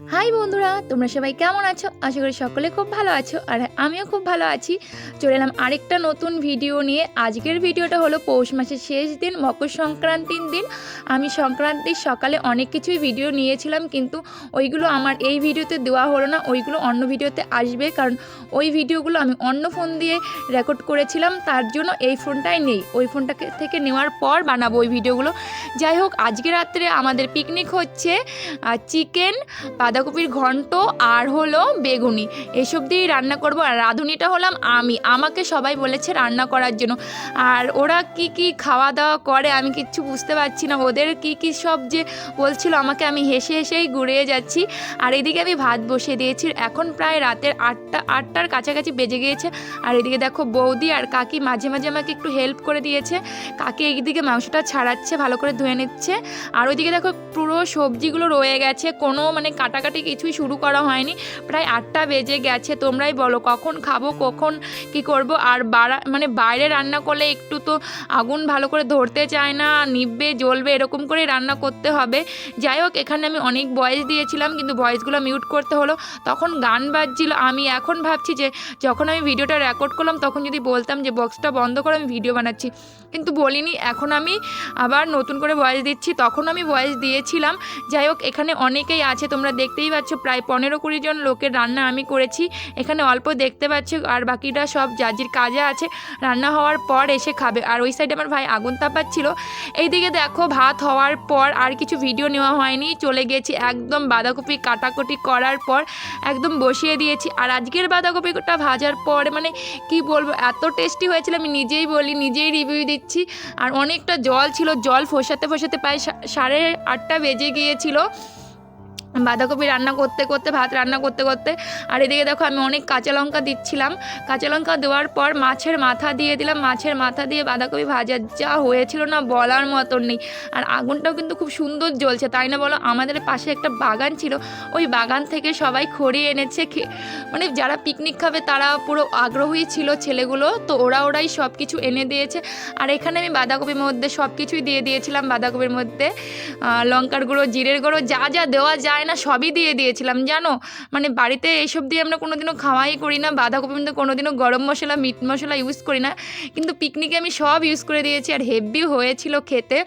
High বন্ধুরা, তোমরা সবাই কেমন আছো? আশা করি সকলে খুব ভালো আছো, আর আমিও খুব ভালো আছি। চলে এলাম আরেকটা নতুন ভিডিও নিয়ে। আজকের ভিডিওটা হলো পৌষ মাসের শেষ দিন, মকর সংক্রান্তির দিন। আমি সংক্রান্তির সকালে অনেক কিছুই ভিডিও নিয়েছিলাম, কিন্তু ওইগুলো আমার এই ভিডিওতে দেওয়া হলো না, ওইগুলো অন্য ভিডিওতে আসবে, কারণ ওই ভিডিওগুলো আমি অন্য ফোন দিয়ে রেকর্ড করেছিলাম, তার জন্য এই ফোনটাই নেই। ওই ফোনটাকে থেকে নেওয়ার পর বানাবো ওই ভিডিওগুলো যাই হোক, আজকে রাত্রে আমাদের পিকনিক হচ্ছে চিকেন বাঁধাকপির ঘন্ট আর হলো বেগুনি। এসব দিয়েই রান্না করব আর রাঁধুনিটা হলাম আমি। আমাকে সবাই বলেছে রান্না করার জন্য। আর ওরা কি কি খাওয়া দাওয়া করে আমি কিচ্ছু বুঝতে পারছি না। ওদের কি কি সব যে বলছিল আমাকে আমি হেসে হেসেই ঘুরিয়ে যাচ্ছি। আর এদিকে আমি ভাত বসিয়ে দিয়েছি। এখন প্রায় রাতের আটটা, আটটার কাছাকাছি বেজে গিয়েছে। আর এদিকে দেখো বৌদি আর কাকি মাঝে মাঝে আমাকে একটু হেল্প করে দিয়েছে। কাকি এইদিকে মাংসটা ছাড়াচ্ছে, ভালো করে ধুয়ে নিচ্ছে। আর ওইদিকে দেখো পুরো সবজিগুলো রয়ে গেছে। কোনো মানে কাটাকাটি কিছুই শুরু করা হয়নি। প্রায় আটটা বেজে গেছে, তোমরাই বলো কখন খাব, কখন কি করব? আর বাড়া মানে বাইরে রান্না করলে একটু তো আগুন ভালো করে ধরতে চায় না নিববে জ্বলবে, এরকম করে রান্না করতে হবে। যাই হোক, এখানে আমি অনেক ভয়েস দিয়েছিলাম, কিন্তু ভয়েসগুলো মিউট করতে হলো। তখন গান বাজছিল। আমি এখন ভাবছি যে, যখন আমি ভিডিওটা রেকর্ড করলাম, তখন যদি বলতাম যে বক্সটা বন্ধ করে, আমি ভিডিও বানাচ্ছি। কিন্তু বলিনি। এখন আমি আবার নতুন করে ভয়েস দিচ্ছি। তখন আমি ভয়েস দিয়েছিলাম। যাই হোক, এখানে অনেকেই আছে, তোমরা দেখতেই পাচ্ছ, প্রায় পনেরো কুড়ি জন লোকের রান্না আমি করেছি। এখানে অল্প দেখতে পাচ্ছ, আর বাকিটা সব জাজির কাজে আছে। রান্না হওয়ার পর এসে খাবে। আর ওই সাইডে আমার ভাই আগুন তাপাচ্ছিল। এইদিকে দেখো, ভাত হওয়ার পর আর কিছু ভিডিও নেওয়া হয়নি। চলে গেছি একদম বাঁধাকপি কাটাকুটি করার পর একদম বসিয়ে দিয়েছি। আর আজকের বাঁধাকপিটা ভাজার পর মানে কি বলব, এত টেস্টি হয়েছিল, আমি নিজেই বলি, নিজেই রিভিউ দিচ্ছি। আর অনেকটা জল ছিল, জল ফোসাতে ফোসাতে প্রায় সাড়ে আটটা বেজে গিয়েছিল। বাঁধাকপি রান্না করতে করতে, ভাত রান্না করতে করতে, আর এদিকে দেখো আমি অনেক কাঁচা লঙ্কা দিচ্ছিলাম। কাঁচা লঙ্কা দেওয়ার পর মাছের মাথা দিয়ে দিলাম। মাছের মাথা দিয়ে বাঁধাকপি ভাজা যা হয়েছিল না বলার মতন নেই। আর আগুনটাও কিন্তু খুব সুন্দর জ্বলছে, তাই না বলো? আমাদের পাশে একটা বাগান ছিল, ওই বাগান থেকে সবাই খড়ি এনেছে মানে যারা পিকনিক খাবে তারা পুরো আগ্রহী ছিল ছেলেগুলো, তো ওরা ওরাই সব কিছু এনে দিয়েছে। আর এখানে আমি বাঁধাকপির মধ্যে সব কিছুই দিয়ে দিয়েছিলাম, বাঁধাকপির মধ্যে লঙ্কার গুঁড়ো, জিরের গুঁড়ো, যা যা দেওয়া যায় না, সবই দিয়ে দিয়েছিলাম, জানো? মানে বাড়িতে এইসব দিয়ে আমরা কোনোদিনও খাওয়াই করি না বাঁধাকপি মধ্যে কোনোদিনও গরম মশলা, মিট মশলা ইউজ করি না। কিন্তু পিকনিকে আমি সব ইউজ করে দিয়েছি, আর হেভি হয়েছিল খেতে।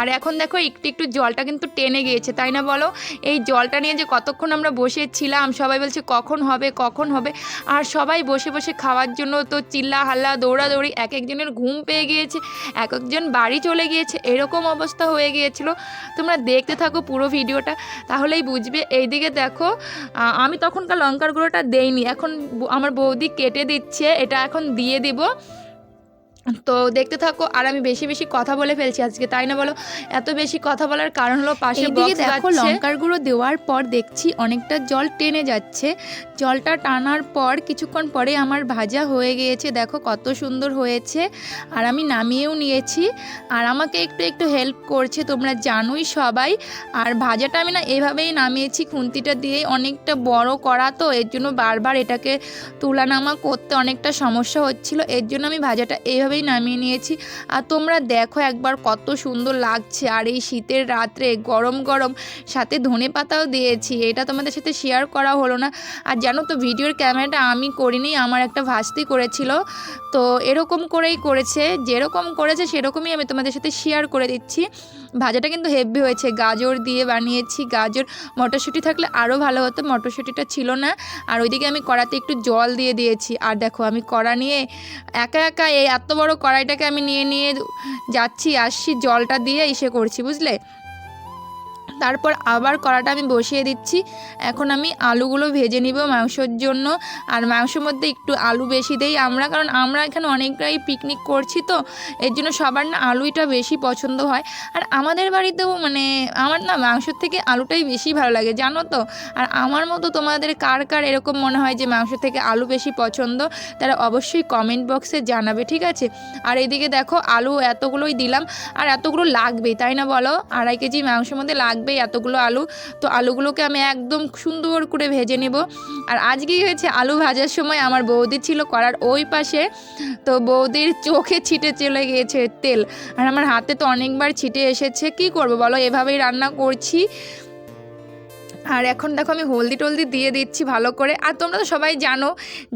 আর এখন দেখো একটু একটু জলটা কিন্তু টেনে গিয়েছে, তাই না বলো? এই জলটা নিয়ে যে কতক্ষণ আমরা বসেছিলাম, সবাই বলছে কখন হবে কখন হবে? আর সবাই বসে বসে খাওয়ার জন্য তো চিল্লা হাল্লা দৌড়াদৌড়ি, এক একজনের ঘুম পেয়ে গিয়েছে, এক একজন বাড়ি চলে গিয়েছে, এরকম অবস্থা হয়ে গিয়েছিল। তোমরা দেখতে থাকো পুরো ভিডিওটা, তাহলেই বুঝবে। এইদিকে দেখো আমি তখনকার লঙ্কার গুঁড়োটা দেইনি, এখন আমার বৌদি কেটে দিচ্ছে, এটা এখন দিয়ে দিব। তো দেখতে থাকো আর আমি বেশি বেশি কথা বলে ফেলছি আজকে তাই না বলো? এত বেশি কথা বলার কারণ হলো পাশে দিকে দেখো লঙ্কার গুঁড়ো দেওয়ার পর দেখছি অনেকটা জল টেনে যাচ্ছে। জলটা টানার পর কিছুক্ষণ পরে আমার ভাজা হয়ে গিয়েছে দেখো কত সুন্দর হয়েছে। আর আমি নামিয়েও নিয়েছি। আর আমাকে একটু একটু হেল্প করছে তোমরা জানোই সবাই। আর ভাজাটা আমি না এভাবেই নামিয়েছি খুন্তিটা দিয়েই অনেকটা বড় করা তো এর জন্য বারবার এটাকে তুলানামা করতে অনেকটা সমস্যা হচ্ছিল। এর জন্য আমি ভাজাটা এইভাবেই নামিয়ে নিয়েছি। আর তোমরা দেখো একবার কত সুন্দর লাগছে। আর এই শীতের রাত্রে গরম গরম সাথে ধনে পাতাও দিয়েছি। এটা তোমাদের সাথে শেয়ার করা হলো না। আর জানো তো, ভিডিওর ক্যামেরাটা আমি করিনি, আমার একটা ভাস্তি করেছিল। তো এরকম করেই করেছে, যেরকম করেছে সেরকমই আমি তোমাদের সাথে শেয়ার করে দিচ্ছি। ভাজাটা কিন্তু হেভি হয়েছে। গাজর দিয়ে বানিয়েছি। গাজর, মটরশুঁটি থাকলে আরও ভালো হতো, মটরশুঁটিটা ছিল না। আর ওইদিকে আমি কড়াতে একটু জল দিয়ে দিয়েছি। আর দেখো, আমি কড়া নিয়ে একা একা এই এত বড় কড়াইটাকে আমি নিয়ে নিয়ে যাচ্ছি আসছি জলটা দিয়ে ইসে করছি বুঝলে? তারপর আবার কড়াটা আমি বসিয়ে দিচ্ছি। এখন আমি আলুগুলো ভেজে নিব মাংসর জন্য। আর মাংসের মধ্যে একটু আলু বেশি দেই আমরা, কারণ আমরা এখানে অনেকটাই পিকনিক করছি তো। এর জন্য সবার না আলুইটা বেশি পছন্দ হয়। আর আমাদের বাড়িতেও মানে আমার না মাংসর থেকে আলুটাই বেশি ভালো লাগে, জানো তো? আর আমার মতো তোমাদের কার কার এরকম মনে হয় যে মাংস থেকে আলু বেশি পছন্দ, তারা অবশ্যই কমেন্ট বক্সে জানাবে, ঠিক আছে? আর এদিকে দেখো আলু এতগুলোই দিলাম। আর এতগুলো লাগবেই, তাই না বলো? আড়াই কেজি মাংসের মধ্যে লাগবেই এতগুলো আলু। তো আলুগুলোকে আমি একদম সুন্দর করে ভেজে নেব। আর আজকেই হয়েছে আলু ভাজার সময় আমার বৌদি ছিল করার ওই পাশে। তো বৌদির চোখে ছিটে চলে গিয়েছে তেল। আর আমার হাতে তো অনেকবার ছিটে এসেছে। কি করব বলো? এভাবেই রান্না করছি। আর এখন দেখো আমি হলদি টলদি দিয়ে দিচ্ছি ভালো করে। আর তোমরা তো সবাই জানো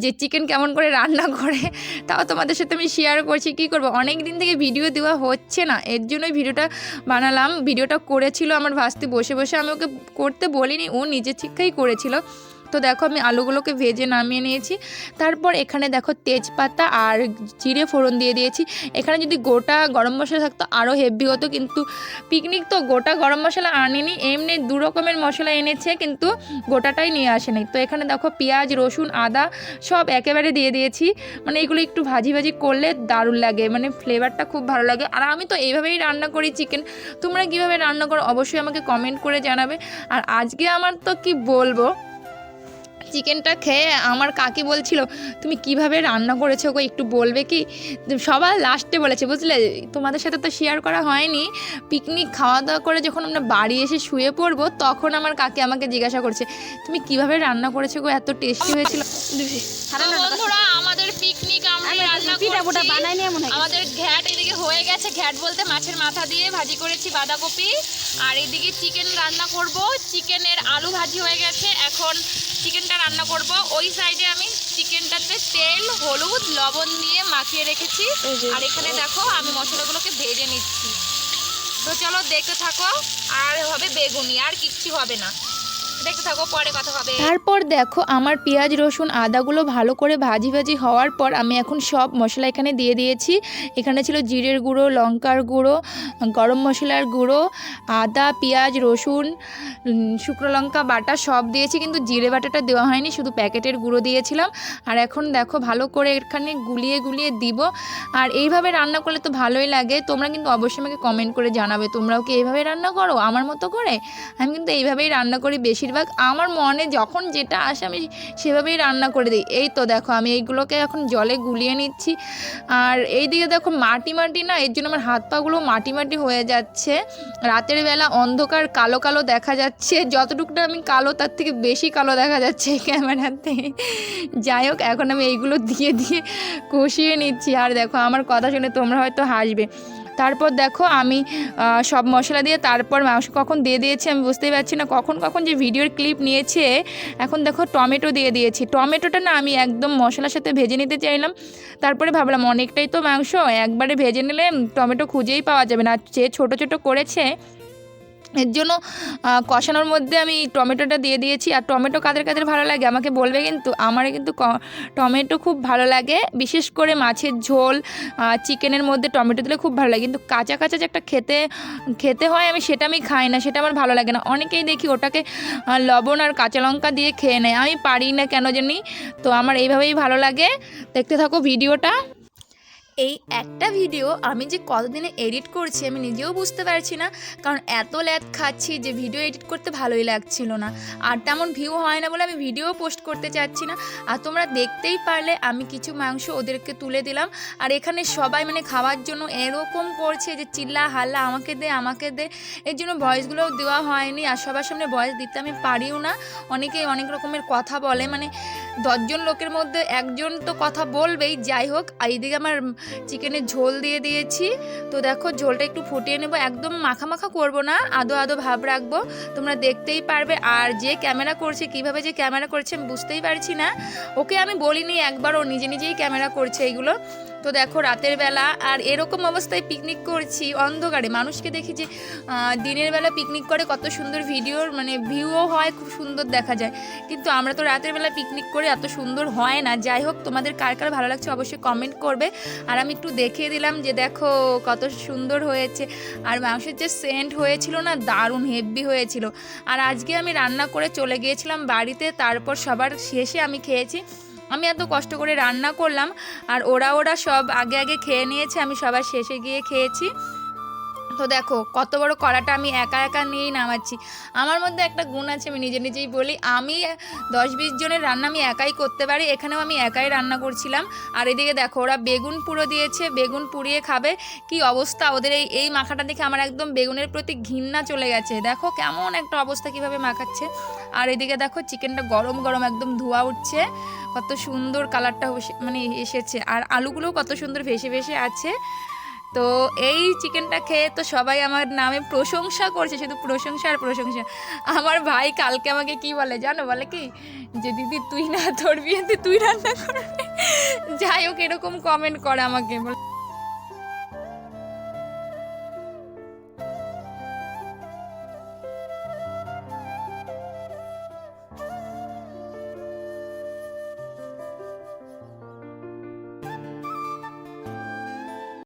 যে চিকেন কেমন করে রান্না করে, তাও তোমাদের সাথে আমি শেয়ার করছি। কি করব? অনেক দিন থেকে ভিডিও দেওয়া হচ্ছে না, এর জন্যই ভিডিওটা বানালাম। ভিডিওটা করেছিল আমার ভাস্তি, বসে বসে আমি ওকে করতে বলিনি, ও নিজের শিক্ষাই করেছিল। তো দেখো আমি আলুগুলোকে ভেজে নামিয়ে নিয়েছি। তারপর এখানে দেখো তেজপাতা আর জিরে ফোড়ন দিয়ে দিয়েছি। এখানে যদি গোটা গরম মশলা থাকতো আরও হেভি হতো, কিন্তু পিকনিক তো গোটা গরম মশলা আনেনি, এমনি দু রকমের মশলা এনেছে, কিন্তু গোটাটাই নিয়ে আসেনি। তো এখানে দেখো পেঁয়াজ, রসুন, আদা সব একেবারে দিয়ে দিয়েছি। মানে এগুলো একটু ভাজি ভাজি করলে দারুণ লাগে মানে ফ্লেভারটা খুব ভালো লাগে। আর আমি তো এইভাবেই রান্না করি চিকেন তোমরা কীভাবে রান্না করো অবশ্যই আমাকে কমেন্ট করে জানাবে। আর আজকে আমার তো কি বলব? চিকেনটা খেয়ে আমার কাকি বলছিল তুমি কীভাবে রান্না করেছ গো? একটু বলবে কি? সবার লাস্টে বলেছে বুঝলে তোমাদের সাথে তো শেয়ার করা হয়নি। পিকনিক খাওয়া দাওয়া করে যখন আমরা বাড়ি এসে শুয়ে পড়ব তখন আমার কাকি আমাকে জিজ্ঞাসা করছে তুমি কীভাবে রান্না করেছ গো? এত টেস্টি হয়েছিল। বন্ধুরা আমাদের পিকনিক আমরা রান্না করছি। আমাদের ঘ্যাট এদিকে হয়ে গেছে ঘ্যাট বলতে মাছের মাথা দিয়ে ভাজি করেছি বাঁধাকপি। আর এদিকে চিকেন রান্না করব। চিকেনের আলু ভাজি হয়ে গেছে। এখন চিকেনটা রান্না করব। ওই সাইডে আমি চিকেনটাতে তেল হলুদ লবণ দিয়ে মাখিয়ে রেখেছি। আর এখানে দেখো আমি মশলাগুলোকে ভেজে নিচ্ছি। তো চলো দেখে থাকো আর হবে বেগুনি আর কিচ্ছু হবে না। থাকো, পরে কথা হবে। তারপর দেখো, আমার পেঁয়াজ, রসুন, আদাগুলো ভালো করে ভাজি ভাজি হওয়ার পর আমি এখন সব মশলা এখানে দিয়ে দিয়েছি। এখানে ছিল জিরের গুঁড়ো, লঙ্কার গুঁড়ো, গরম মশলার গুঁড়ো, আদা, পেঁয়াজ, রসুন শুকনো লঙ্কা, বাটা সব দিয়েছি, কিন্তু জিরে বাটাটা দেওয়া হয়নি, শুধু প্যাকেটের গুঁড়ো দিয়েছিলাম। আর এখন দেখো, ভালো করে এখানে গুলিয়ে গুলিয়ে দিব। আর এইভাবে রান্না করলে তো ভালোই লাগে। তোমরা কিন্তু অবশ্যই আমাকে কমেন্ট করে জানাবে, তোমরাও কি এইভাবে রান্না করো? আমার মতো করে? আমি কিন্তু এইভাবেই রান্না করি, বেশিরভাগ আমার মনে যখন যেটা আসে আমি সেভাবেই রান্না করে দিই। এই তো দেখো, আমি এইগুলোকে এখন জলে গুলিয়ে নিচ্ছি। আর এই দিকে দেখো মাটি মাটি না, এর জন্য আমার হাত পাগুলো মাটি মাটি হয়ে যাচ্ছে। রাতের বেলা অন্ধকার কালো কালো দেখা যাচ্ছে। যতটুকুটা আমি কালো, তার থেকে বেশি কালো দেখা যাচ্ছে এই ক্যামেরাতে। যাই হোক, এখন আমি এইগুলো দিয়ে দিয়ে কষিয়ে নিচ্ছি। আর দেখো, আমার কথা শুনে তোমরা হয়তো হাসবে। তারপর দেখো আমি সব মশলা দিয়ে তারপর মাংস কখন দিয়ে দিয়েছি আমি বুঝতেই পারছি না, কখন কখন যে ভিডিওর ক্লিপ নিয়েছে, এখন দেখো টমেটো দিয়ে দিয়েছি। টমেটোটা না আমি একদম মশলার সাথে ভেজে নিতে চাইলাম, তারপরে ভাবলাম অনেকটাই তো মাংস, একবারে ভেজে নিলে টমেটো খুঁজেই পাওয়া যাবে না। যে ছোটো ছোটো করেছে এর জন্য কষানোর মধ্যে আমি টমেটোটা দিয়ে দিয়েছি। আর টমেটো কাদের কাদের ভালো লাগে আমাকে বলবে কিন্তু আমার কিন্তু টমেটো খুব ভালো লাগে। বিশেষ করে মাছের ঝোল চিকেনের মধ্যে টমেটো দিলে খুব ভালো লাগে। কিন্তু কাঁচা কাঁচা যে একটা খেতে খেতে হয় আমি সেটা আমি খাই না, সেটা আমার ভালো লাগে না। অনেকেই দেখি ওটাকে লবণ আর কাঁচা লঙ্কা দিয়ে খেয়ে নেয়। আমি পারি না কেন জানি? তো আমার এইভাবেই ভালো লাগে। দেখতে থাকো ভিডিওটা। এই একটা ভিডিও আমি যে কতদিনে এডিট করছি আমি নিজেও বুঝতে পারছি না, কারণ এত ল্যাদ খাচ্ছি যে ভিডিও এডিট করতে ভালোই লাগছিল না। আর তেমন ভিউ হয় না বলে আমি ভিডিও পোস্ট করতে চাচ্ছি না। আর তোমরা দেখতেই পারলে আমি কিছু মাংস ওদেরকে তুলে দিলাম। আর এখানে সবাই মানে খাওয়ার জন্য এরকম করছে যে চিল্লা হাল্লা, আমাকে দে আমাকে দে। এর জন্য ভয়েসগুলোও দেওয়া হয়নি আর সবার সামনে ভয়েস দিতে আমি পারিও না। অনেকেই অনেক রকমের কথা বলে মানে দশজন লোকের মধ্যে একজন তো কথা বলবেই। যাই হোক, এইদিকে আমার চিকেনের ঝোল দিয়ে দিয়েছি। তো দেখো, ঝোলটা একটু ফুটিয়ে নেব। একদম মাখা মাখা করব না, আদো আদো ভাব রাখব। তোমরা দেখতেই পারবে। আর যে ক্যামেরা করছে, কীভাবে যে ক্যামেরা করছে আমি বুঝতেই পারছি না। ওকে আমি বলিনি একবার, ও নিজে নিজেই ক্যামেরা করছে এইগুলো তো দেখো রাতের বেলা আর এরকম অবস্থায় পিকনিক করছি, অন্ধকারে। মানুষকে দেখি যে দিনের বেলা পিকনিক করে কত সুন্দর ভিডিওর মানে ভিউও হয়, খুব সুন্দর দেখা যায়। কিন্তু আমরা তো রাতের বেলা পিকনিক করে এত সুন্দর হয় না। যাই হোক, তোমাদের কার কার ভালো লাগছে অবশ্যই কমেন্ট করবে। আর আমি একটু দেখিয়ে দিলাম যে, দেখো কত সুন্দর হয়েছে। আর মাংসের যে সেন্ট হয়েছিল না, দারুণ হেভি হয়েছিল। আর আজকে আমি রান্না করে চলে গিয়েছিলাম বাড়িতে, তারপর সবার শেষে আমি খেয়েছি। আমি এত কষ্ট করে রান্না করলাম আর ওরা ওরা সব আগে আগে খেয়ে নিয়েছে, আমি সবার শেষে গিয়ে খেয়েছি। তো দেখো, কত বড় কড়াটা আমি একা একা নিয়েই নামাচ্ছি। আমার মধ্যে একটা গুণ আছে, আমি নিজে নিজেই বলি। আমি দশ বিশ জনের রান্না আমি একাই করতে পারি, এখানেও আমি একাই রান্না করছিলাম। আর এদিকে দেখো, ওরা বেগুন পুরো দিয়েছে, বেগুন পুড়িয়ে খাবে। কি অবস্থা ওদের এই এই মাখাটা দেখে আমার একদম বেগুনের প্রতি ঘৃণা চলে গেছে। দেখো কেমন একটা অবস্থা কীভাবে মাখাচ্ছে। আর এদিকে দেখো, চিকেনটা গরম গরম একদম ধোয়া উঠছে। কত সুন্দর কালারটা মানে এসেছে। আর আলুগুলোও কত সুন্দর ভেসে ভেসে আছে। তো এই চিকেনটা খেয়ে তো সবাই আমার নামে প্রশংসা করছে, শুধু প্রশংসা আর প্রশংসা। আমার ভাই কালকে আমাকে কি বলে জানো? বলে কি যে, দিদি, তুই না ধরবি তুই রান্না করবি? যাই হোক, এরকম কমেন্ট করে আমাকে। বলে